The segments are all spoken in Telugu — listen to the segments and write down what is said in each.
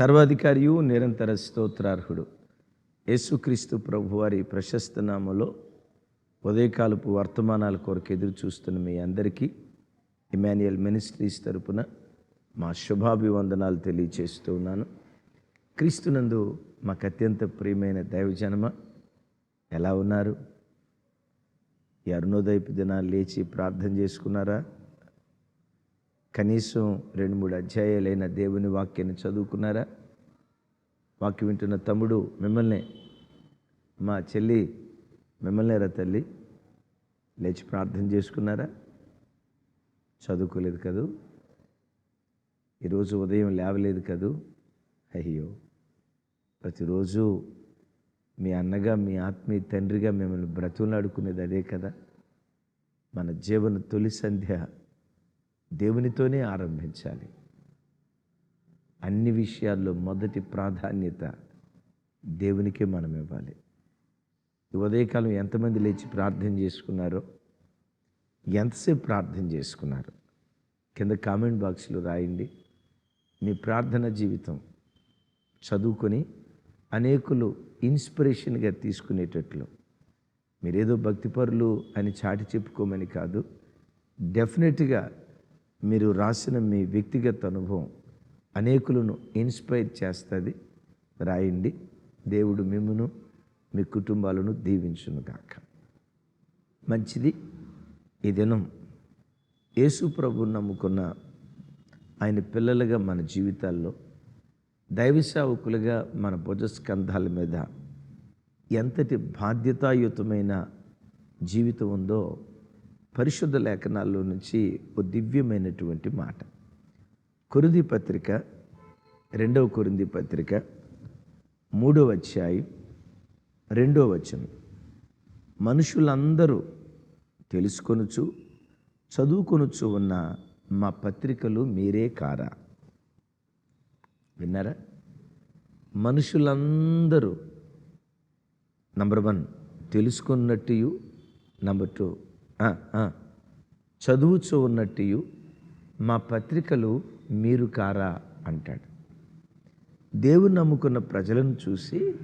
సర్వాధికారియు నిరంతర స్తోత్రార్హుడు. యేసుక్రీస్తు ప్రభువారి ప్రశస్త నామలో ఉదయకాలపు వర్తమానాల కొరకు ఎదురు చూస్తున్న మీ అందరికీ ఇమాన్యుయల్ మినిస్ట్రీస్ తరపున మా శుభాభివందనాలు తెలియచేస్తూ ఉన్నాను. క్రీస్తునందు మాకు అత్యంత ప్రియమైన దైవజనమ ఎలా ఉన్నారు? ఈ అరుణోదయపు దినాలు లేచి ప్రార్థన చేసుకున్నారా? కనీసం రెండు మూడు అధ్యాయాలైన దేవుని వాక్యాన్ని చదువుకున్నారా? వాక్యం వింటున్న తమ్ముడు మిమ్మల్ని మా చెల్లి మిమ్మల్ని రా తల్లి లేచి ప్రార్థన చేసుకున్నారా? చదువుకోలేదు కదూ? ఈరోజు ఉదయం లేవలేదు కదూ? అయ్యో! ప్రతిరోజు మీ అన్నగా మీ ఆత్మీయ తండ్రిగా మిమ్మల్ని బ్రతులాడుకునేది అదే కదా? మన జీవన తొలి సంధ్య దేవునితోనే ఆరంభించాలి. అన్ని విషయాల్లో మొదటి ప్రాధాన్యత దేవునికే మనం ఇవ్వాలి. ఉదయకాలం ఎంతమంది లేచి ప్రార్థన చేసుకున్నారో ఎంతసేపు ప్రార్థన చేసుకున్నారు కింద కామెంట్ బాక్స్లో రాయండి. మీ ప్రార్థన జీవితం చదువుకొని అనేకులు ఇన్స్పిరేషన్గా తీసుకునేటట్లు. మీరేదో భక్తిపరులు అని చాటి చెప్పుకోమని కాదు డెఫినెట్గా మీరు రాసిన మీ వ్యక్తిగత అనుభవం అనేకులను ఇన్స్పైర్ చేస్తుంది. రాయండి. దేవుడు మిమ్మను మీ కుటుంబాలను దీవించును గాక. మంచిది. ఈ దినం యేసు ప్రభు నమ్ముకున్న ఆయన పిల్లలుగా మన జీవితాల్లో దైవ సేవకులుగా మన భుజస్కంధాల మీద ఎంతటి బాధ్యతాయుతమైన జీవితం ఉందో పరిశుద్ధ లేఖనాల్లో నుంచి ఓ దివ్యమైనటువంటి మాట. కొరింది పత్రిక రెండవ కొరింది పత్రిక మూడవ అధ్యాయం రెండవ వచనం. మనుషులందరూ తెలుసుకొనుచు చదువుకొనుచు ఉన్న మా పత్రికలు మీరే కారా? విన్నారా? మనుషులందరూ నంబర్ వన్ తెలుసుకున్నట్టు నంబర్ టూ చదువుచూ ఉన్నట్టు మా పత్రికలు మీరు కారా అంటాడు. దేవుని నమ్ముకున్న ప్రజలను చూసి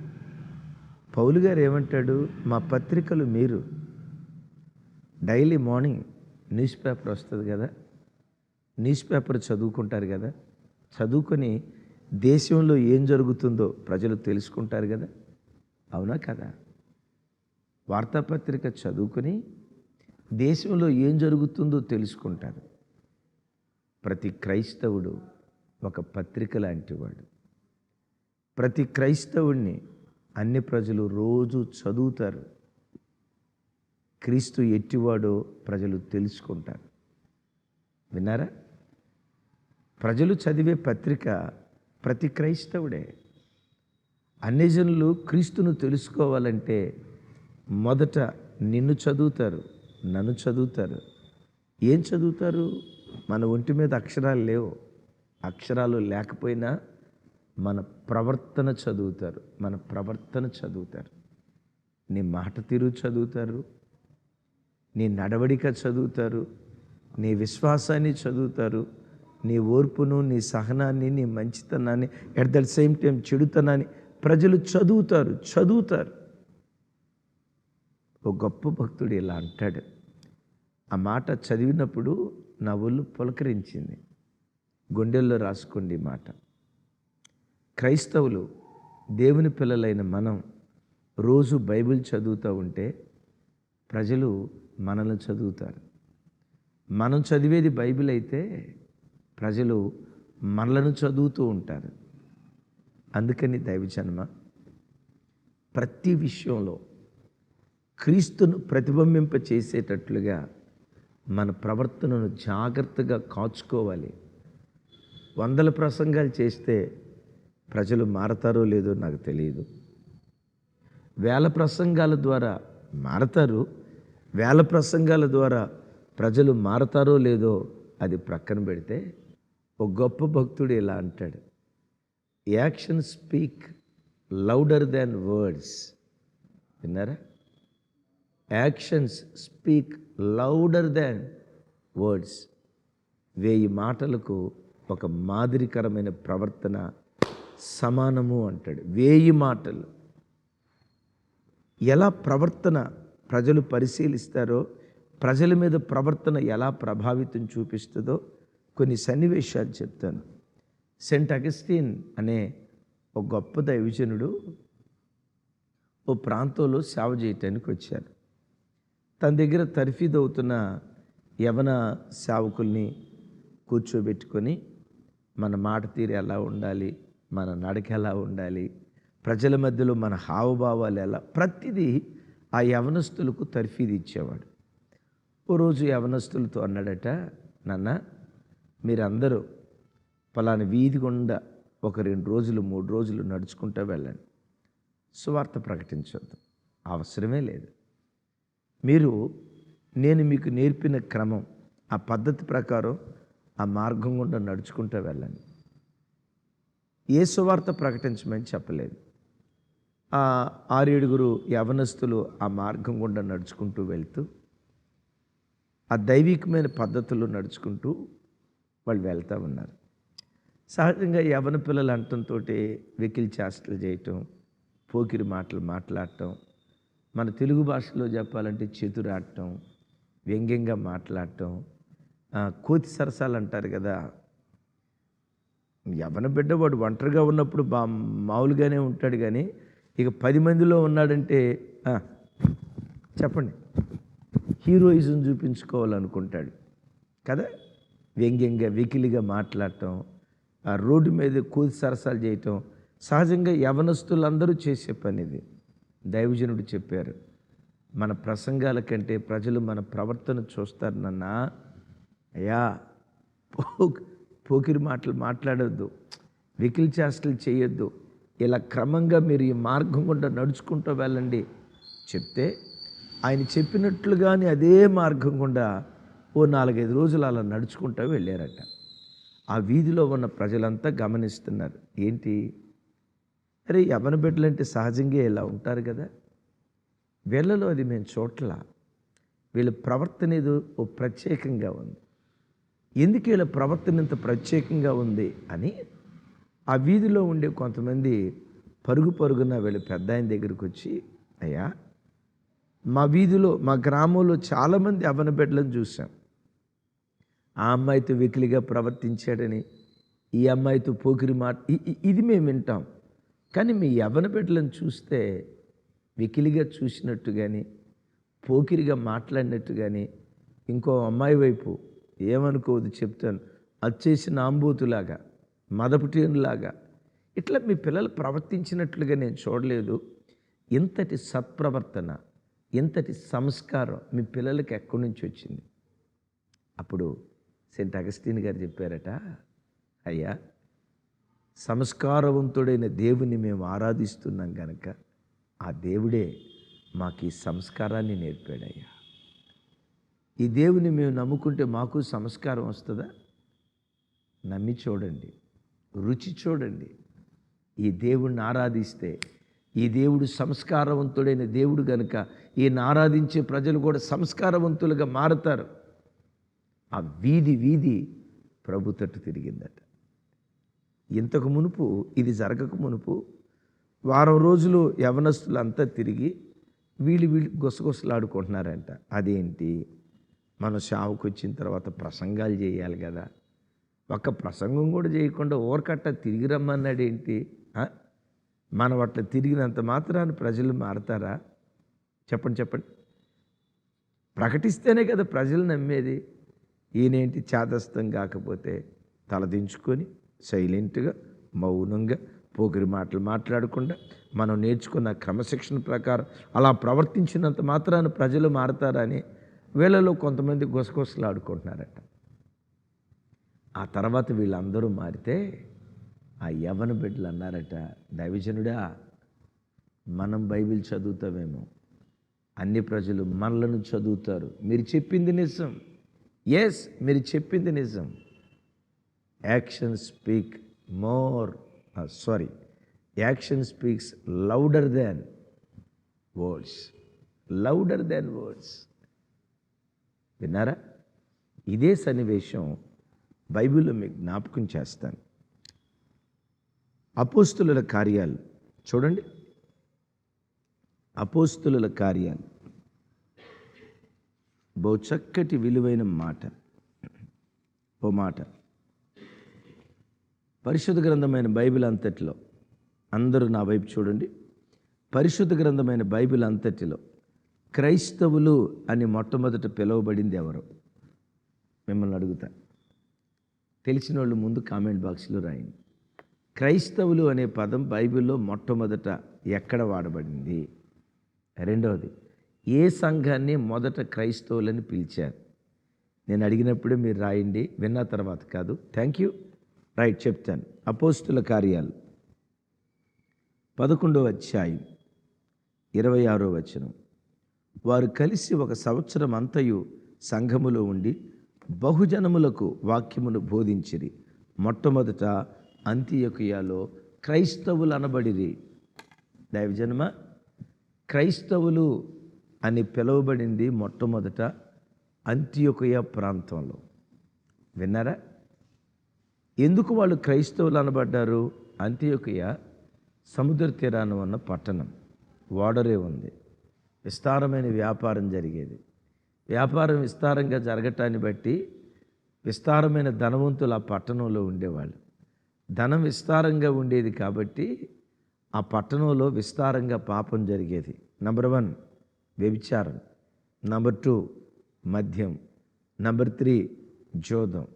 పౌలు గారు ఏమంటాడు? మా పత్రికలు మీరు. డైలీ మార్నింగ్ న్యూస్ పేపర్ వస్తుంది కదా న్యూస్ పేపర్ చదువుకుంటారు కదా చదువుకొని దేశంలో ఏం జరుగుతుందో ప్రజలు తెలుసుకుంటారు కదా. అవునా కదా? వార్తాపత్రిక చదువుకొని దేశంలో ఏం జరుగుతుందో తెలుసుకుంటారు ప్రతి క్రైస్తవుడు ఒక పత్రిక లాంటివాడు ప్రతి క్రైస్తవుడిని అన్ని ప్రజలు రోజు చదువుతారు. క్రీస్తు ఎట్టివాడో ప్రజలు తెలుసుకుంటారు. విన్నారా? ప్రజలు చదివే పత్రిక ప్రతి క్రైస్తవుడే. అన్ని జనులు క్రీస్తును తెలుసుకోవాలంటే మొదట నిన్ను చదువుతారు. నన్ను చదువుతారు. ఏం చదువుతారు? మన ఒంటి మీద అక్షరాలు లేవు. అక్షరాలు లేకపోయినా మన ప్రవర్తన చదువుతారు. మన ప్రవర్తన చదువుతారు. నీ మాట తీరు చదువుతారు. నీ నడవడిక చదువుతారు. నీ విశ్వాసాన్ని చదువుతారు. నీ ఓర్పును నీ సహనాన్ని నీ మంచితనాన్ని ఎట్ ద సేమ్ టైం చెడుతనాన్ని ప్రజలు చదువుతారు. చదువుతారు. ఓ గొప్ప భక్తుడు ఇలా అంటాడు. ఆ మాట చదివినప్పుడు నా ఒళ్ళు పులకరించింది. గుండెల్లో రాసుకోండి మాట. క్రైస్తవులు దేవుని పిల్లలైన మనం రోజు బైబిల్ చదువుతూ ఉంటే ప్రజలు మనల్ని చదువుతారు. మనం చదివేది బైబిల్ అయితే ప్రజలు మనలను చదువుతూ ఉంటారు. అందుకని దైవజన్మ ప్రతి విషయంలో క్రీస్తును ప్రతిబింబింప చేసేటట్లుగా మన ప్రవర్తనను జాగ్రత్తగా కాచుకోవాలి. వందల ప్రసంగాలు చేస్తే ప్రజలు మారతారో లేదో నాకు తెలియదు. వేల ప్రసంగాల ద్వారా మారతారు. వేల ప్రసంగాల ద్వారా ప్రజలు మారతారో లేదో అది ప్రక్కన పెడితే ఒక గొప్ప భక్తుడు ఇలా అంటాడు. Action speak louder than words. విన్నారా? Actions speak louder than words వేయి మాటలకు ఒక మాదిరికరమైన ప్రవర్తన సమానము అంటాడు. వేయి మాటలు ఎలా ప్రవర్తన ప్రజలు పరిశీలిస్తారో ప్రజల మీద ప్రవర్తన ఎలా ప్రభావితం చూపిస్తుందో కొన్ని సన్నివేశాలు చెప్తాను. సెంట్ అగస్టిన్ అనే ఒక గొప్ప దైవజనుడు ఓ ప్రాంతంలో సేవ చేయటానికి వచ్చారు. తన దగ్గర తర్ఫీదు అవుతున్న యవన సేవకుల్ని కూర్చోబెట్టుకొని మన మాట తీరు ఎలా ఉండాలి మన నడక ఎలా ఉండాలి ప్రజల మధ్యలో మన హావభావాలు ఎలా ప్రతిదీ ఆ యవనస్తులకు తర్ఫీదు ఇచ్చేవాడు. ఓ రోజు యవనస్తులతో అన్నాడట నాన్న మీరందరూ పలానా వీధి గుండా ఒక రెండు రోజులు మూడు రోజులు నడుచుకుంటూ వెళ్ళండి. సువార్త ప్రకటించొద్దు. అవసరమే లేదు. మీరు నేను మీకు నేర్పిన క్రమం ఆ పద్ధతి ప్రకారం ఆ మార్గం గుండా నడుచుకుంటూ వెళ్ళండి. ఏ సువార్త ప్రకటించమని చెప్పలేదు. ఆ ఆరేడుగురు యవనస్తులు ఆ మార్గం గుండా నడుచుకుంటూ వెళ్తూ ఆ దైవికమైన పద్ధతులు నడుచుకుంటూ వాళ్ళు వెళ్తూ ఉన్నారు. సహజంగా యవన పిల్లలు అంటంతో వెకిల్ చేష్టలు చేయటం పోకిరి మాటలు మాట్లాడటం మన తెలుగు భాషలో చెప్పాలంటే చేతురాడటం వ్యంగ్యంగా మాట్లాడటం కోతి సరసాలు అంటారు కదా. యవన బిడ్డ వాడు ఒంటరిగా ఉన్నప్పుడు బా మామూలుగానే ఉంటాడు కానీ ఇక పది మందిలో ఉన్నాడంటే చెప్పండి. హీరోయిజం చూపించుకోవాలనుకుంటాడు కదా. వ్యంగ్యంగా వెకిలిగా మాట్లాడటం రోడ్డు మీద కోతి సరసాలు చేయటం సహజంగా యవనస్తులందరూ చేసే పని ఇది దైవజనుడు చెప్పారు మన ప్రసంగాల కంటే ప్రజలు మన ప్రవర్తన చూస్తారు నాన్న. అయ్యా పో పోకిరి మాటలు మాట్లాడొద్దు వెకిలి చేష్టలు చేయొద్దు. ఇలా క్రమంగా మీరు ఈ మార్గం గుండా నడుచుకుంటూ వెళ్ళండి. చెప్తే ఆయన చెప్పినట్లుగానే అదే మార్గం గుండా ఓ నాలుగైదు రోజులు అలా నడుచుకుంటూ వెళ్ళారట. ఆ వీధిలో ఉన్న ప్రజలంతా గమనిస్తున్నారు. ఏంటి? అరే యవన బిడ్డలంటే సహజంగా ఇలా ఉంటారు కదా. వీళ్ళలో అది మేము చోట్ల వీళ్ళ ప్రవర్తన ఏదో ఓ ప్రత్యేకంగా ఉంది. ఎందుకు వీళ్ళ ప్రవర్తన ఇంత ప్రత్యేకంగా ఉంది అని ఆ వీధిలో ఉండే కొంతమంది పరుగు పరుగున వీళ్ళ పెద్ద ఆయన దగ్గరికి వచ్చి అయ్యా మా వీధిలో మా గ్రామంలో చాలామంది అవన బిడ్డలను చూసాం ఆ అమ్మాయితో వెకిలిగా ప్రవర్తించాడని ఈ అమ్మాయితో పోకిరి మాట ఇది మేము వింటాం. కానీ మీ యవన బిడ్డలను చూస్తే వికిలిగా చూసినట్టు కానీ పోకిరిగా మాట్లాడినట్టు కానీ ఇంకో అమ్మాయి వైపు ఏమనుకోవద్దు చెప్తాను. అచ్చేసిన ఆంబోతులాగా మదపుటేనులాగా. ఇట్లా మీ పిల్లలు ప్రవర్తించినట్లుగా నేను చూడలేదు. ఇంతటి సత్ప్రవర్తన ఇంతటి సంస్కారం మీ పిల్లలకి ఎక్కడి నుంచి వచ్చింది? అప్పుడు సెయింట్ అగస్టిన్ గారు చెప్పారట అయ్యా సంస్కారవంతుడైన దేవుని మేము ఆరాధిస్తున్నాం కనుక ఆ దేవుడే మాకు ఈ సంస్కారాన్ని నేర్పాడయ్యా. ఈ దేవుని మేము నమ్ముకుంటే మాకు సంస్కారం వస్తుందా? నమ్మి చూడండి రుచి చూడండి. ఈ దేవుణ్ణి ఆరాధిస్తే ఈ దేవుడు సంస్కారవంతుడైన దేవుడు గనుక ఈయన ఆరాధించే ప్రజలు కూడా సంస్కారవంతులుగా మారుతారు. ఆ వీధి వీధి ప్రభు తట్టు తిరిగిందట. ఇంతకు మునుపు ఇది జరగక మునుపు వారం రోజులు యవనస్తులు అంతా తిరిగి వీళ్ళు వీళ్ళు గుసగుసలాడుకుంటున్నారంట. అదేంటి? మన షావుకు వచ్చిన తర్వాత ప్రసంగాలు చేయాలి కదా. ఒక్క ప్రసంగం కూడా చేయకుండా ఊరకట్ట తిరిగి రమ్మన్నాడు ఏంటి మన మనం అట్లా తిరిగినంత మాత్రాన్ని ప్రజలు మారతారా? చెప్పండి చెప్పండి. ప్రకటిస్తేనే కదా ప్రజలు నమ్మేది. ఈయనేంటి చాదస్తం కాకపోతే తలదించుకొని సైలెంట్గా మౌనంగా పోకిరి మాటలు మాట్లాడకుండా మనం నేర్చుకున్న క్రమశిక్షణ ప్రకారం అలా ప్రవర్తించినంత మాత్రాన ప్రజలు మారతారని వీళ్ళలో కొంతమంది గుసగుసలాడుకుంటున్నారట. ఆ తర్వాత వీళ్ళందరూ మారితే ఆ యవన బిడ్డలు అన్నారట దైవజనుడా మనం బైబిల్ చదువుతామేమో. అన్ని ప్రజలు మనలను చదువుతారు. మీరు చెప్పింది నిజం. ఎస్ మీరు చెప్పింది నిజం. Action speak more sorry action speaks louder than words louder than words. విన్నారా? ఇదే సన్నివేశం బైబిల్లో మీకు జ్ఞాపకం చేస్తాను. అపోస్తుల కార్యాలు చూడండి. అపోస్తుల కార్యాలు. బహు చక్కటి విలువైన మాట. ఓ మాట. పరిశుద్ధ గ్రంథమైన బైబిల్ అంతటిలో అందరూ నా వైపు చూడండి. పరిశుద్ధ గ్రంథమైన బైబిల్ అంతటిలో క్రైస్తవులు అని మొట్టమొదట పిలువబడింది ఎవరు? మిమ్మల్ని అడుగుతా. తెలిసిన వాళ్ళు ముందు కామెంట్ బాక్స్లో రాయండి. క్రైస్తవులు అనే పదం బైబిల్లో మొట్టమొదట ఎక్కడ వాడబడింది? రెండవది ఏ సంఘాన్ని మొదట క్రైస్తవులని పిలిచారు? నేను అడిగినప్పుడే మీరు రాయండి విన్న తర్వాత కాదు. థ్యాంక్ యూ రైట్ చెప్తాను. అపోస్తుల కార్యాలు. పదకొండవ అధ్యాయం ఇరవై ఆరో వచనం. వారు కలిసి ఒక సంవత్సరం అంతయు సంఘములో ఉండి బహుజనములకు వాక్యమును బోధించిరి. మొట్టమొదట అంత్యొకయాలో క్రైస్తవులు అనబడిరి. దైవజన్మ క్రైస్తవులు అని పిలువబడింది మొట్టమొదట అంత్యొకయ ప్రాంతంలో. విన్నారా? ఎందుకు వాళ్ళు క్రైస్తవులు అనబడ్డారు? అంత్యొకయ సముద్ర తీరాన ఉన్న పట్టణం. ఓడరే ఉంది. విస్తారమైన వ్యాపారం జరిగేది. వ్యాపారం విస్తారంగా జరగటాన్ని బట్టి విస్తారమైన ధనవంతులు ఆ పట్టణంలో ఉండేవాళ్ళు. ధనం విస్తారంగా ఉండేది కాబట్టి ఆ పట్టణంలో విస్తారంగా పాపం జరిగేది. నంబర్ వన్ వ్యభిచారం. నంబర్ టూ మద్యం. నంబర్ త్రీ జోదం.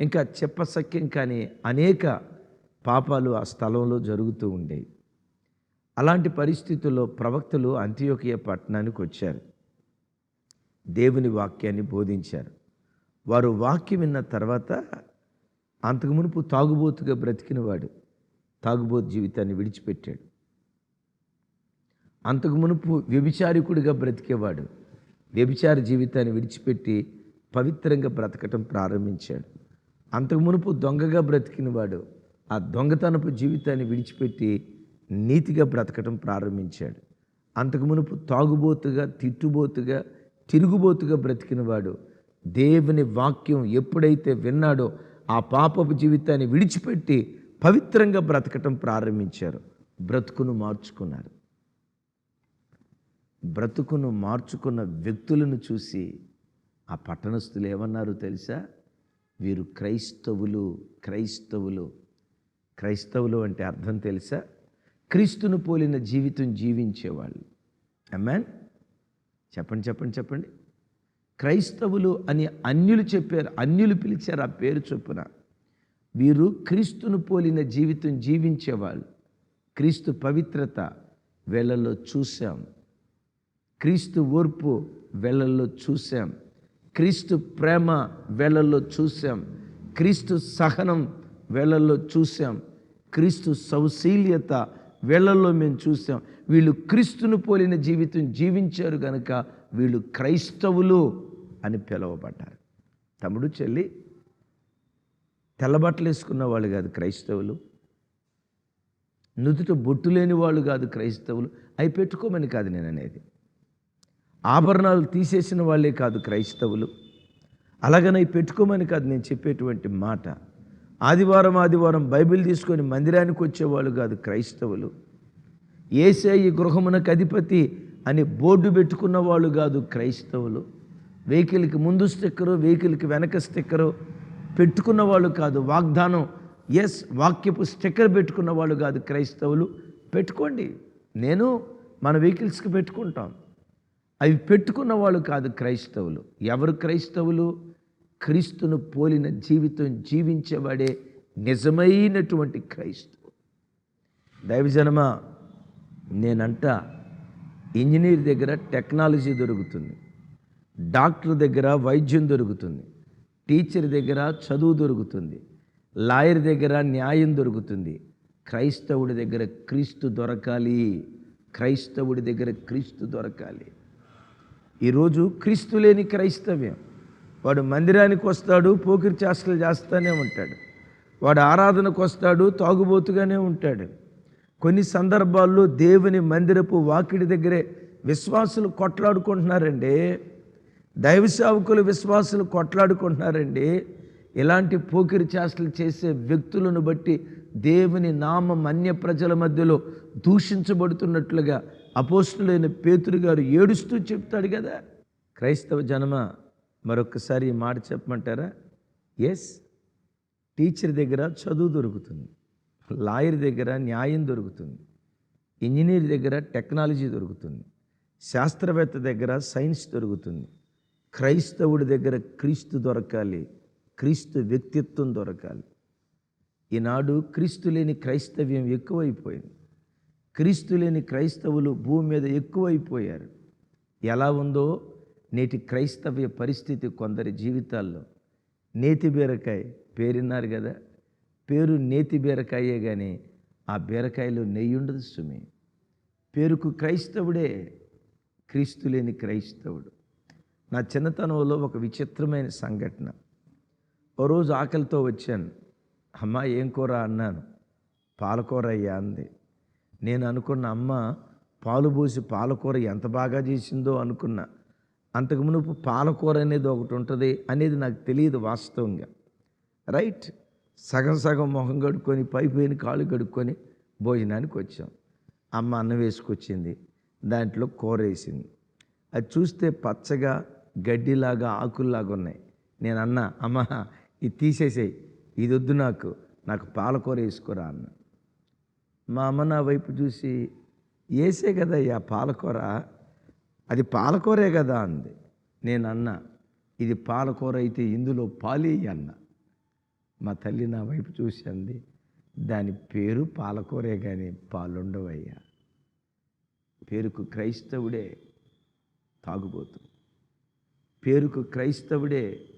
ఇంకా చెప్పసక్యం కానీ అనేక పాపాలు ఆ స్థలంలో జరుగుతూ ఉండేవి. అలాంటి పరిస్థితుల్లో ప్రవక్తలు అంత్యోకియ పట్టణానికి వచ్చారు. దేవుని వాక్యాన్ని బోధించారు. వారు వాక్యం విన్న తర్వాత అంతకు మునుపు తాగుబోతుగా బ్రతికినవాడు తాగుబోతు జీవితాన్ని విడిచిపెట్టాడు. అంతకు మునుపు వ్యభిచారికుడిగా బ్రతికేవాడు వ్యభిచార జీవితాన్ని విడిచిపెట్టి పవిత్రంగా బ్రతకటం ప్రారంభించాడు. అంతకు మునుపు దొంగగా బ్రతికినవాడు ఆ దొంగతనపు జీవితాన్ని విడిచిపెట్టి నీతిగా బ్రతకటం ప్రారంభించాడు. అంతకు మునుపు తాగుబోతుగా తిట్టుబోతుగా తిరుగుబోతుగా బ్రతికినవాడు దేవుని వాక్యం ఎప్పుడైతే విన్నాడో ఆ పాపపు జీవితాన్ని విడిచిపెట్టి పవిత్రంగా బ్రతకటం ప్రారంభించారు. బ్రతుకును మార్చుకున్నారు. బ్రతుకును మార్చుకున్న వ్యక్తులను చూసి ఆ పట్టణస్థులు ఏమన్నారు తెలుసా? వీరు క్రైస్తవులు క్రైస్తవులు. క్రైస్తవులు అంటే అర్థం తెలుసా? క్రీస్తును పోలిన జీవితం జీవించేవాళ్ళు. అమ్మాన్ చెప్పండి చెప్పండి చెప్పండి. క్రైస్తవులు అని అన్యులు చెప్పారు అన్యులు పిలిచారు ఆ పేరు చొప్పున. వీరు క్రీస్తును పోలిన జీవితం జీవించేవాళ్ళు. క్రీస్తు పవిత్రత వీళ్ళల్లో చూశాం. క్రీస్తు ఓర్పు వేళల్లో చూశాం. క్రీస్తు ప్రేమ వేళల్లో చూసాం క్రీస్తు సహనం వేళల్లో చూసాం క్రీస్తు సౌశీల్యత వేళల్లో మేము చూసాం వీళ్ళు క్రీస్తును పోలిన జీవితం జీవించారు కనుక వీళ్ళు క్రైస్తవులు అని పిలువబడ్డారు. తమ్ముడు చెల్లి తెల్లబట్టలు వేసుకున్న వాళ్ళు కాదు క్రైస్తవులు. నుదుట బొట్టు లేని వాళ్ళు కాదు క్రైస్తవులు. అవి పెట్టుకోమని కాదు నేను అనేది ఆభరణాలు తీసేసిన వాళ్ళే కాదు క్రైస్తవులు. అలాగనే పెట్టుకోమని కాదు నేను చెప్పేటువంటి మాట. ఆదివారం ఆదివారం బైబిల్ తీసుకొని మందిరానికి వచ్చేవాళ్ళు కాదు క్రైస్తవులు. ఏసే ఈ గృహమునకు అధిపతి అని బోర్డు పెట్టుకున్న వాళ్ళు కాదు క్రైస్తవులు. వెహికల్కి ముందు స్టిక్కరు వెహికల్కి వెనక స్టిక్కరు పెట్టుకున్న వాళ్ళు కాదు వాగ్దానం. ఎస్ వాక్యపు స్టిక్కర్ పెట్టుకున్న వాళ్ళు కాదు క్రైస్తవులు. పెట్టుకోండి. నేను మన వెహికల్స్కి పెట్టుకుంటాం. అవి పెట్టుకున్న వాళ్ళు కాదు క్రైస్తవులు. ఎవరు క్రైస్తవులు? క్రీస్తును పోలిన జీవితం జీవించబడే నిజమైనటువంటి క్రైస్తవు దైవజనమా నేనంట ఇంజనీర్ దగ్గర టెక్నాలజీ దొరుకుతుంది. డాక్టర్ దగ్గర వైద్యం దొరుకుతుంది. టీచర్ దగ్గర చదువు దొరుకుతుంది. లాయర్ దగ్గర న్యాయం దొరుకుతుంది. క్రైస్తవుడి దగ్గర క్రీస్తు దొరకాలి. క్రైస్తవుడి దగ్గర క్రీస్తు దొరకాలి. ఈరోజు క్రీస్తు లేని క్రైస్తవ్యం. వాడు మందిరానికి వస్తాడు పోకిరి చేష్టలు చేస్తూనే ఉంటాడు. వాడు ఆరాధనకు వస్తాడు తాగుబోతుగానే ఉంటాడు. కొన్ని సందర్భాల్లో దేవుని మందిరపు వాకిడి దగ్గరే విశ్వాసులు కొట్లాడుకుంటున్నారండి. దైవ సేవకులు విశ్వాసులు కొట్లాడుకుంటున్నారండి. ఇలాంటి పోకిరి చేష్టలు చేసే వ్యక్తులను బట్టి దేవుని నామం అన్య ప్రజల మధ్యలో దూషించబడుతున్నట్లుగా అపోస్తులైన పేతురు గారు ఏడుస్తూ చెప్తాడు కదా. క్రైస్తవ జనమ మరొకసారి ఈ మాట చెప్పమంటారా? ఎస్ టీచర్ దగ్గర చదువు దొరుకుతుంది లాయర్ దగ్గర న్యాయం దొరుకుతుంది ఇంజనీర్ దగ్గర టెక్నాలజీ దొరుకుతుంది శాస్త్రవేత్త దగ్గర సైన్స్ దొరుకుతుంది క్రైస్తవుడి దగ్గర క్రీస్తు దొరకాలి క్రీస్తు వ్యక్తిత్వం దొరకాలి. ఈనాడు క్రీస్తు లేని క్రైస్తవ్యం ఎక్కువైపోయింది. క్రీస్తు లేని క్రైస్తవులు భూమి మీద ఎక్కువైపోయారు. ఎలా ఉందో నేటి క్రైస్తవ్య పరిస్థితి కొందరి జీవితాల్లో. నేతి బీరకాయ పేరున్నారు కదా. పేరు నేతి బీరకాయే కానీ ఆ బీరకాయలో నెయ్యి ఉండదు సుమి. పేరుకు క్రైస్తవుడే క్రీస్తు లేని క్రైస్తవుడు. నా చిన్నతనంలో ఒక విచిత్రమైన సంఘటన. ఓ రోజు ఆకలితో వచ్చాను. అమ్మ ఏం కూర? అన్నాను. పాలకూర అయ్యా అంది. నేను అనుకున్న అమ్మ పాలు పోసి పాలకూర ఎంత బాగా చేసిందో అనుకున్నా. అంతకు మునుపు పాలకూర అనేది ఒకటి ఉంటుంది అనేది నాకు తెలియదు వాస్తవంగా. రైట్? సగం సగం మొహం కడుక్కొని పైపోయిన కాళ్ళు కడుక్కొని భోజనానికి వచ్చాం. అమ్మ అన్నం వేసుకొచ్చింది. దాంట్లో కూర వేసింది. అది చూస్తే పచ్చగా గడ్డిలాగా ఆకుల్లాగా ఉన్నాయి. నేను అన్నా అమ్మ ఇది తీసేసేయి. ఇది వద్దు నాకు. నాకు పాలకూర వేసుకురా అన్న. మా అమ్మ నా వైపు చూసి వేసే కదయ్యా పాలకూర? అది పాలకూరే కదా అంది. నేను అన్నా ఇది పాలకూర అయితే ఇందులో పాలేయి అన్న. మా తల్లి నా వైపు చూసి అంది దాని పేరు పాలకూరే కానీ పాలుండవయ్యా. పేరుకు క్రైస్తవుడే తాగుబోతు. పేరుకు క్రైస్తవుడే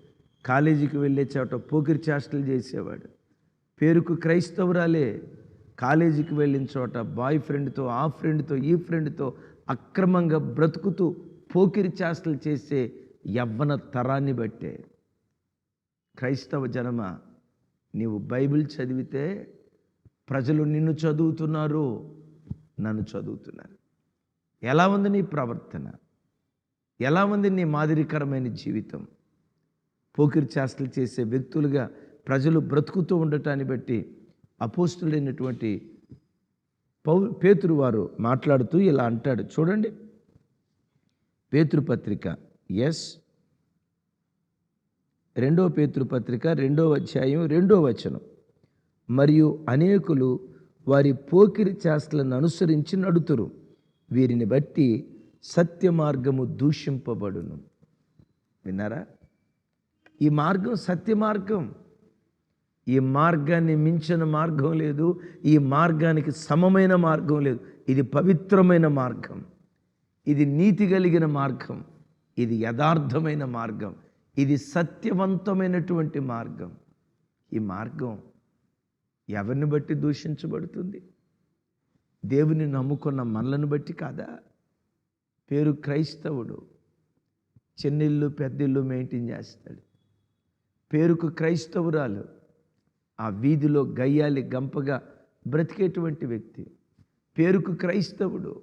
కాలేజీకి వెళ్ళే చోట పోకిరి చేష్టలు చేసేవాడు. పేరుకు క్రైస్తవురాలే కాలేజీకి వెళ్ళిన చోట బాయ్ ఫ్రెండ్తో ఆ ఫ్రెండ్తో ఈ ఫ్రెండ్తో అక్రమంగా బ్రతుకుతూ పోకిరి చేష్టలు చేసే యవ్వన తరాన్ని బట్టే క్రైస్తవ జనమ నీవు బైబిల్ చదివితే ప్రజలు నిన్ను చదువుతున్నారు నన్ను చదువుతున్నారు. ఎలా ఉంది నీ ప్రవర్తన? ఎలా ఉంది నీ మాదిరికరమైన జీవితం? పోకిరి చేష్టలు చేసే వ్యక్తులుగా ప్రజలు బ్రతుకుతూ ఉండటాన్ని బట్టి అపోస్తుడైనటువంటి పౌ పేతురు వారు మాట్లాడుతూ ఇలా అంటాడు. చూడండి. పేతృపత్రిక ఎస్. రెండో పేతృపత్రిక రెండో అధ్యాయం రెండో వచనం. మరియు అనేకులు వారి పోకిరి చేష్టలను అనుసరించి నడుతురు. వీరిని బట్టి సత్య మార్గము దూషింపబడును. విన్నారా? ఈ మార్గం సత్య మార్గం ఈ మార్గాన్ని మించిన మార్గం లేదు ఈ మార్గానికి సమమైన మార్గం లేదు. ఇది పవిత్రమైన మార్గం. ఇది నీతి కలిగిన మార్గం. ఇది యథార్థమైన మార్గం. ఇది సత్యవంతమైనటువంటి మార్గం. ఈ మార్గం ఎవరిని బట్టి దూషించబడుతుంది? దేవుని నమ్ముకున్న మనలను బట్టి కాదా? పేరు క్రైస్తవుడు. చిన్నిళ్ళు పెద్దిళ్ళు మెయింటైన్ చేస్తాడు. పేరుకు క్రైస్తవురాలు. ఆ వీధిలో గయ్యాలి గంపగా బ్రతికేటువంటి వ్యక్తి. పేరుకు క్రైస్తవుడు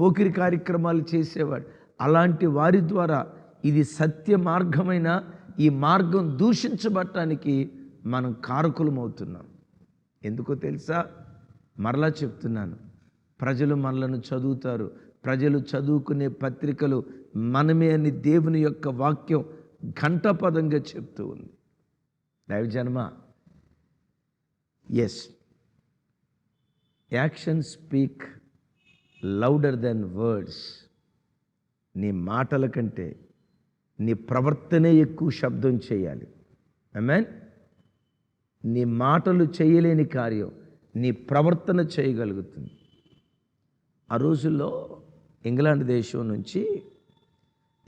పోకిరి కార్యక్రమాలు చేసేవాడు. అలాంటి వారి ద్వారా ఇది సత్య మార్గమైన ఈ మార్గం దూషించబట్టానికి మనం కారకులమవుతున్నాం. ఎందుకో తెలుసా? మరలా చెప్తున్నాను. ప్రజలు మనలను చదువుతారు. ప్రజలు చదువుకునే పత్రికలు మనమే అని దేవుని యొక్క వాక్యం ఘంటపదంగా చెప్తూ ఉంది. దైవజన్మ yes action speak louder then words నీ మాటల కంటే నీ ప్రవర్తనే ఎక్కువ శబ్దం చేయాలి. మీన్ నీ మాటలు చేయలేని కార్యం నీ ప్రవర్తన చేయగలుగుతుంది. ఆ రోజుల్లో ఇంగ్లాండ్ దేశం నుంచి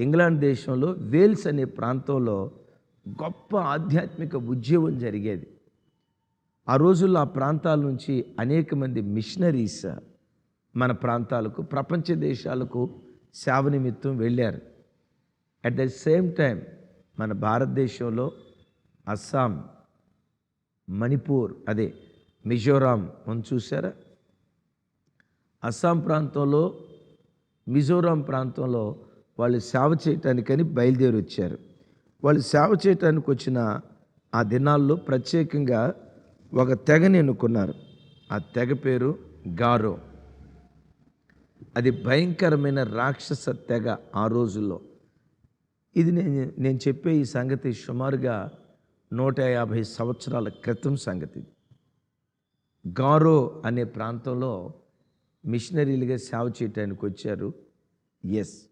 ఇంగ్లాండ్ దేశంలో వేల్స్ అనే ప్రాంతంలో గొప్ప ఆధ్యాత్మిక ఉద్యమం జరిగేది. ఆ రోజుల్లో ఆ ప్రాంతాల నుంచి అనేక మంది మిషనరీస్ మన ప్రాంతాలకు ప్రపంచ దేశాలకు సేవ నిమిత్తం వెళ్ళారు. అట్ ద సేమ్ టైం మన భారతదేశంలో అస్సాం మణిపూర్ అదే మిజోరాం మనం చూసారా అస్సాం ప్రాంతంలో మిజోరాం ప్రాంతంలో వాళ్ళు సేవ చేయటానికని బయలుదేరి వచ్చారు వాళ్ళు సేవ చేయటానికి వచ్చిన ఆ దినాల్లో ప్రత్యేకంగా ఒక తెగని ఎన్నుకున్నారు. ఆ తెగ పేరు గారో. అది భయంకరమైన రాక్షస తెగ ఆ రోజుల్లో. ఇది నేను నేను చెప్పే ఈ సంగతి సుమారుగా నూట యాభై సంవత్సరాల క్రితం సంగతి. గారో అనే ప్రాంతంలో మిషనరీలుగా సేవ చేయటానికి వచ్చారు ఎస్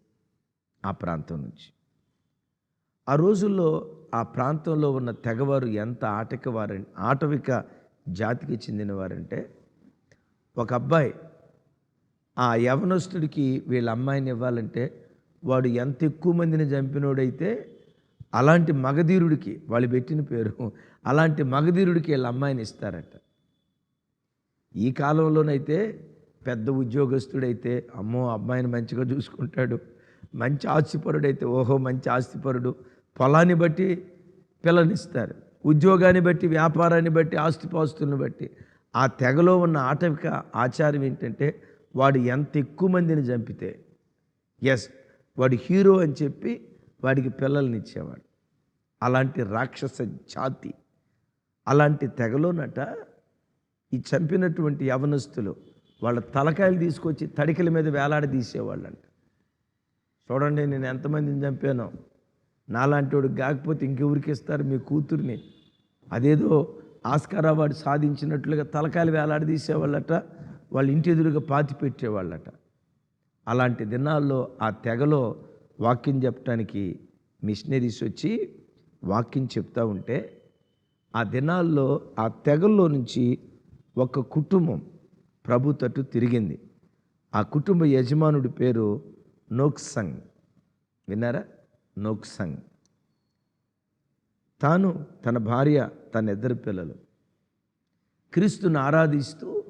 ఆ ప్రాంతం నుంచి. ఆ రోజుల్లో ఆ ప్రాంతంలో ఉన్న తెగవారు ఎంత ఆటక వారి ఆటవిక జాతికి చెందినవారంటే ఒక అబ్బాయి ఆ యవనస్తుడికి వీళ్ళ అమ్మాయిని ఇవ్వాలంటే వాడు ఎంత ఎక్కువ మందిని చంపినోడైతే అలాంటి మగధీరుడికి వాళ్ళు పెట్టిన పేరు అలాంటి మగధీరుడికి వీళ్ళ అమ్మాయిని ఇస్తారట. ఈ కాలంలోనైతే పెద్ద ఉద్యోగస్తుడైతే అమ్మో అమ్మాయిని మంచిగా చూసుకుంటాడు మంచి ఆస్తిపరుడైతే ఓహో మంచి ఆస్తిపరుడు పొలాన్ని బట్టి పిల్లనిస్తారు. ఉద్యోగాన్ని బట్టి వ్యాపారాన్ని బట్టి ఆస్తిపాస్తులను బట్టి. ఆ తెగలో ఉన్న ఆటవిక ఆచారం ఏంటంటే వాడు ఎంత ఎక్కువ మందిని చంపితే ఎస్ వాడు హీరో అని చెప్పి వాడికి పిల్లల్ని ఇచ్చేవాడు. అలాంటి రాక్షస జాతి అలాంటి తెగలోనట ఈ చంపినటువంటి యవనస్తులు వాళ్ళ తలకాయలు తీసుకొచ్చి తడికల మీద వేలాడదీసేవాళ్ళంట. చూడండి నేను ఎంతమందిని చంపానో. నాలాంటి వాడు కాకపోతే ఇంకెవరికి ఇస్తారు మీ కూతుర్ని? అదేదో ఆస్కార్ అవార్డు సాధించినట్లుగా తలకాయలు వేలాడదీసేవాళ్ళట వాళ్ళ ఇంటి ఎదురుగా పాతి పెట్టేవాళ్ళట. అలాంటి దినాల్లో ఆ తెగలో వాక్యం చెప్పడానికి మిషనరీస్ వచ్చి వాక్యం చెప్తా ఉంటే ఆ దినాల్లో ఆ తెగల్లో నుంచి ఒక కుటుంబం ప్రభు తట్టు తిరిగింది. ఆ కుటుంబ యజమానుడి పేరు నోక్సంగ్. విన్నారా? నోక్సంగ్. తాను తన భార్య తన ఇద్దరు పిల్లలు. క్రీస్తును ఆరాధిస్తూ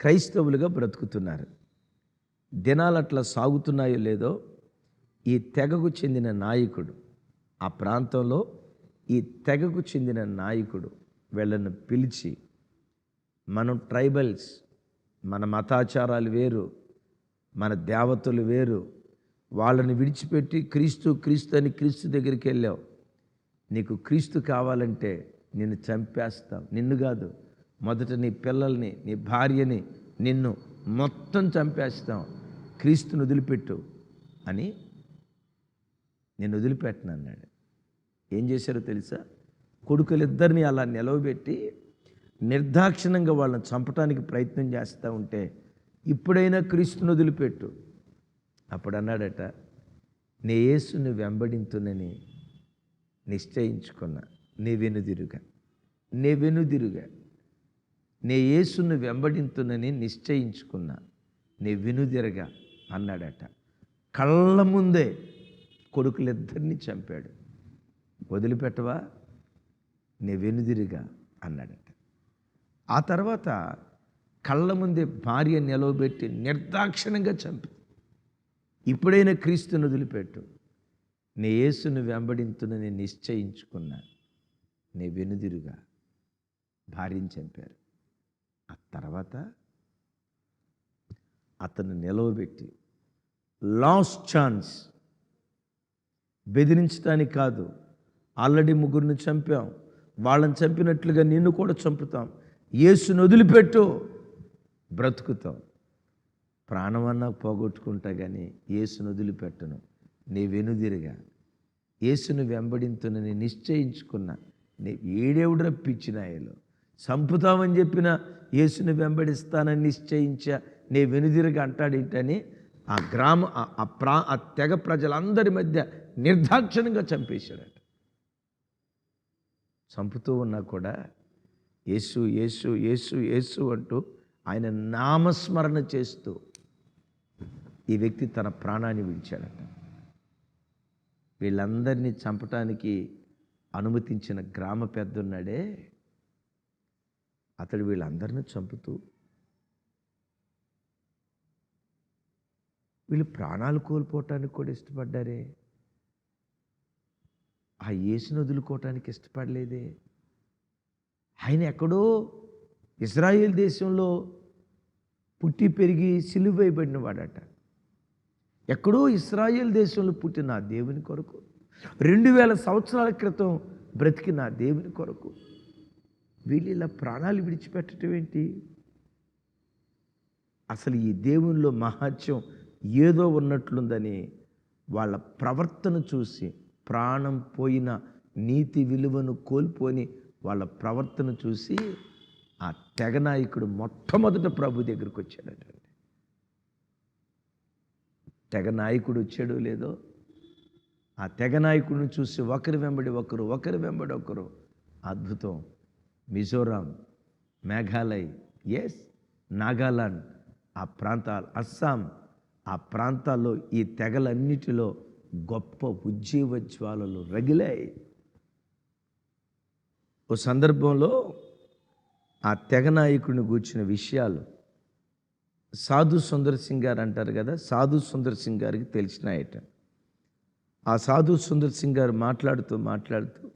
క్రైస్తవులుగా బ్రతుకుతున్నారు. దినాలు అట్లా సాగుతున్నాయో లేదో ఈ తెగకు చెందిన నాయకుడు ఆ ప్రాంతంలో ఈ తెగకు చెందిన నాయకుడు వీళ్ళను పిలిచి మనం ట్రైబల్స్ మన మతాచారాలు వేరు మన దేవతలు వేరు వాళ్ళని విడిచిపెట్టి క్రీస్తు క్రీస్తు అని క్రీస్తు దగ్గరికి వెళ్ళావు. నీకు క్రీస్తు కావాలంటే నిన్ను చంపేస్తాం. నిన్ను కాదు మొదట నీ పిల్లల్ని నీ భార్యని నిన్ను మొత్తం చంపేస్తాం. క్రీస్తుని వదిలిపెట్టు అని నేను వదిలిపెట్టను అన్నాడు. ఏం చేశారో తెలుసా? కొడుకులిద్దరిని అలా నిలవబెట్టి నిర్దాక్షిణంగా వాళ్ళని చంపడానికి ప్రయత్నం చేస్తూ ఉంటే ఇప్పుడైనా క్రీస్తుని వదిలిపెట్టు. అప్పుడు అన్నాడట నీ యేసుని వెంబడింతునని నిశ్చయించుకున్నా నీ వెనుదిరుగా నీ వెనుదిరుగా నీ యేసుని వెంబడింతునని నిశ్చయించుకున్నా నీ వెనుదిరగా అన్నాడట. కళ్ళ ముందే కొడుకులిద్దరిని చంపాడు. వదిలిపెట్టవా? నీ వెనుదిరిగా అన్నాడట. ఆ తర్వాత కళ్ళ ముందే భార్య నిలవబెట్టి నిర్దాక్షిణంగా చంపి ఇప్పుడైనా క్రీస్తును వదిలిపెట్టు. నీ యేసును వెంబడింతునని నిశ్చయించుకున్నా నీ వెనుదిరుగా భార్యని చంపారు. ఆ తర్వాత అతను నిలవబెట్టి లాస్ట్ ఛాన్స్ బెదిరించడానికి కాదు ఆల్రెడీ ముగ్గురిని చంపాం. వాళ్ళని చంపినట్లుగా నిన్ను కూడా చంపుతాం. ఏసును వదిలిపెట్టు బ్రతుకుతాం. ప్రాణమన్నా పోగొట్టుకుంటా కానీ యేసును వదిలిపెట్టను. నీ వెనుదిరిగా. యేసును వెంబడింతునని నిశ్చయించుకున్న నీ ఏడేవుడు రప్పించినాయలో చంపుతామని చెప్పిన యేసుని వెంబడిస్తానని నిశ్చయించా నీ వెనుదిరిగా అంటాడేంటని ఆ గ్రామ ఆ- ఆ ప్రా ఆ తెగ ప్రజలందరి మధ్య నిర్దాక్షిణంగా చంపేశాడట. చంపుతూ ఉన్నా కూడా యేసు యేసు యేసు యేసు అంటూ ఆయన నామస్మరణ చేస్తూ ఈ వ్యక్తి తన ప్రాణాన్ని విడిచాడట. వీళ్ళందరినీ చంపటానికి అనుమతించిన గ్రామ పెద్ద ఉన్నాడే అతడు వీళ్ళందరినీ చంపుతూ వీళ్ళు ప్రాణాలు కోల్పోవటానికి కూడా ఇష్టపడ్డారే. ఆ యేసును వదులుకోవటానికి ఇష్టపడలేదే. ఆయన ఎక్కడో ఇజ్రాయేల్ దేశంలో పుట్టి పెరిగి సిలువైబడిన వాడట ఎక్కడో ఇస్రాయేల్ దేశంలో పుట్టిన దేవుని కొరకు రెండు వేల సంవత్సరాల క్రితం బ్రతికిన దేవుని కొరకు. వీళ్ళు ఇలా ప్రాణాలు విడిచిపెట్టడం ఏంటి? అసలు ఈ దేవునిలో మహత్యం ఏదో ఉన్నట్లుందని వాళ్ళ ప్రవర్తన చూసి ప్రాణం పోయిన నీతి విలువను కోల్పోని వాళ్ళ ప్రవర్తన చూసి ఆ తెగ నాయకుడు మొట్టమొదట ప్రభు దగ్గరికి వచ్చాడట. తెగ నాయకుడు వచ్చాడో లేదో ఆ తెగ నాయకుడిని చూసి ఒకరి వెంబడి ఒకరు ఒకరి వెంబడి ఒకరు అద్భుతం. మిజోరాం మేఘాలయ్ ఎస్ నాగాలాండ్ ఆ ప్రాంతాలు అస్సాం ఆ ప్రాంతాల్లో ఈ తెగలన్నిటిలో గొప్ప ఉజ్జీవ జ్వాలలు రగిలాయి. ఓ సందర్భంలో ఆ తెగ నాయకుడిని కూర్చిన విషయాలు సాధు సుందర్ సింగ్ గారు అంటారు కదా సాధు సుందర్ సింగ్ గారికి తెలిసినాయట ఆ సాధు సుందర్ సింగ్ గారు మాట్లాడుతూ మాట్లాడుతూ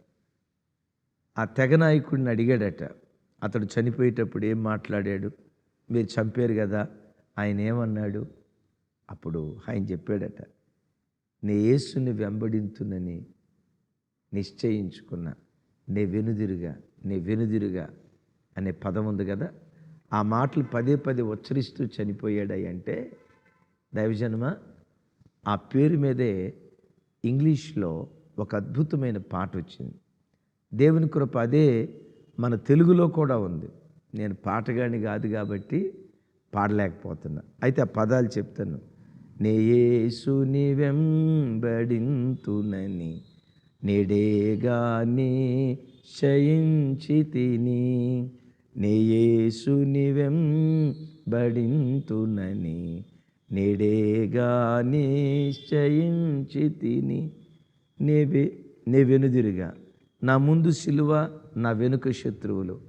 ఆ తెగ నాయకుడిని అడిగాడట. అతడు చనిపోయేటప్పుడు ఏం మాట్లాడాడు? మీరు చంపారు కదా ఆయన ఏమన్నాడు? అప్పుడు ఆయన చెప్పాడట నే యేసుని వెంబడింతునని నిశ్చయించుకున్నా. నే వెనుదిరుగా నే వెనుదిరుగా అనే పదం ఉంది కదా? ఆ మాటలు పదే పదే ఉచ్చరిస్తూ చనిపోయాడు అంటే దైవజన్మ ఆ పేరు మీదే ఇంగ్లీష్లో ఒక అద్భుతమైన పాట వచ్చింది. దేవుని కృప అదే మన తెలుగులో కూడా ఉంది. నేను పాటగాని కాదు కాబట్టి పాడలేకపోతున్నా. అయితే ఆ పదాలు చెప్తాను. నే యేసుని వెంబడింతునని నేడేగానే శయించి తిని నేయేసుని వెంబడింతునని నిడేగా నిశ్చయించి తిని నేవే నే వెనుదిరుగా. నా ముందు సిలువ నా వెనుక శత్రువులు.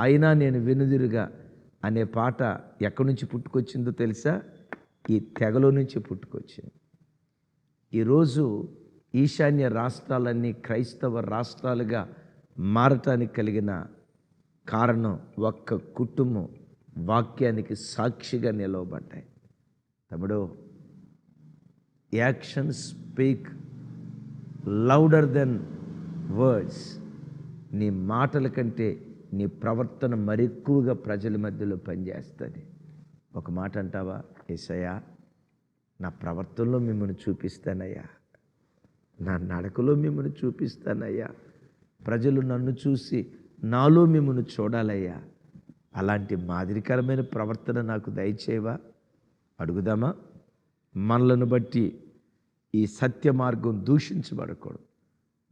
అయినా నేను వెనుదిరుగా అనే పాట ఎక్కడి నుంచి పుట్టుకొచ్చిందో తెలుసా? ఈ తెగలో నుంచి పుట్టుకొచ్చింది. ఈరోజు ఈశాన్య రాష్ట్రాలన్నీ క్రైస్తవ రాష్ట్రాలుగా మారటానికి కలిగిన కారణం ఒక్క కుటుంబం వాక్యానికి సాక్షిగా నిలవబడ్డాయి. తమ్ముడు action speak louder then words. నీ మాటల కంటే నీ ప్రవర్తన మరెక్కువగా ప్రజల మధ్యలో పనిచేస్తుంది. ఒక మాట అంటావా? ఏసయ్యా నా ప్రవర్తనలో మిమ్మల్ని చూపిస్తానయ్యా. నా నడకలో మిమ్మల్ని చూపిస్తానయ్యా. ప్రజలు నన్ను చూసి నాలో మిమ్మల్ని చూడాలయ్యా. అలాంటి మాదిరికరమైన ప్రవర్తన నాకు దయచేవా అడుగుదామా? మనలను బట్టి ఈ సత్య మార్గం దూషించబడకూడదు.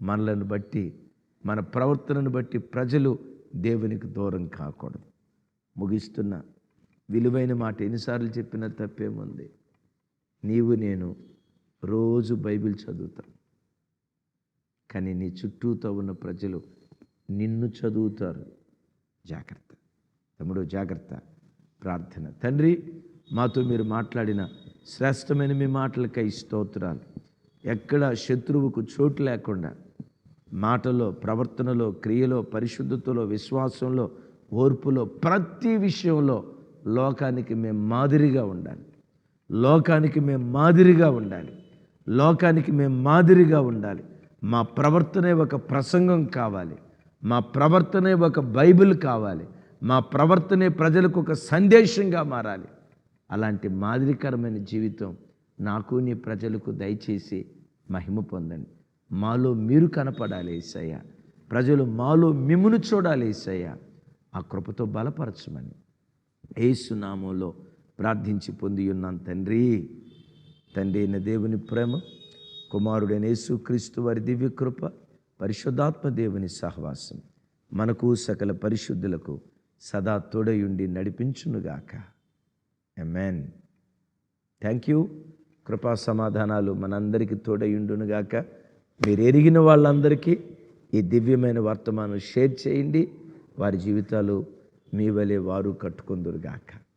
మనలను బట్టి మన ప్రవర్తనను బట్టి ప్రజలు దేవునికి దూరం కాకూడదు. ముగిస్తున్న విలువైన మాట ఎన్నిసార్లు చెప్పినా తప్పేముంది? నీవు నేను రోజు బైబిల్ చదువుతాం. కానీ నీ చుట్టూతో ఉన్న ప్రజలు నిన్ను చదువుతారు. జాగ్రత్త. తమ్ముడు జాగ్రత్త. ప్రార్థన. తండ్రి మాతో మీరు మాట్లాడిన శ్రేష్టమైన మీ మాటలకై స్తోత్రాలు. ఎక్కడ శత్రువుకు చోటు లేకుండా మాటలో ప్రవర్తనలో క్రియలో పరిశుద్ధతలో విశ్వాసంలో ఓర్పులో ప్రతి విషయంలో లోకానికి మేము మాదిరిగా ఉండాలి. లోకానికి మేము మాదిరిగా ఉండాలి. లోకానికి మేము మాదిరిగా ఉండాలి. మా ప్రవర్తనే ఒక ప్రసంగం కావాలి. మా ప్రవర్తనే ఒక బైబిల్ కావాలి. మా ప్రవర్తనే ప్రజలకు ఒక సందేశంగా మారాలి. అలాంటి మాదిరికరమైన జీవితం నాకు నీ ప్రజలకు దయచేసి మహిమ పొందండి. మాలో మీరు కనపడాలి ఏసయ్య. ప్రజలు మాలో మిమ్మును చూడాలి ఏసయ్య. ఆ కృపతో బలపరచమని ఏసునామంలో ప్రార్థించి పొంది ఉన్నాను తండ్రి. తండ్రి అయిన దేవుని ప్రేమ కుమారుడైన యేసుక్రీస్తు వారి దివ్య కృప పరిశుద్ధాత్మ దేవుని సహవాసం. మనకు సకల పరిశుద్ధులకు సదా తోడయుండి నడిపించునుగాక. ఎమెన్ థ్యాంక్ యూ కృపా సమాధానాలు మనందరికీ తోడయుండునుగాక. మీరు ఎరిగిన వాళ్ళందరికీ ఈ దివ్యమైన వర్తమానం షేర్ చేయండి. వారి జీవితాలు మీ వలె వారు కట్టుకుందురుగాక.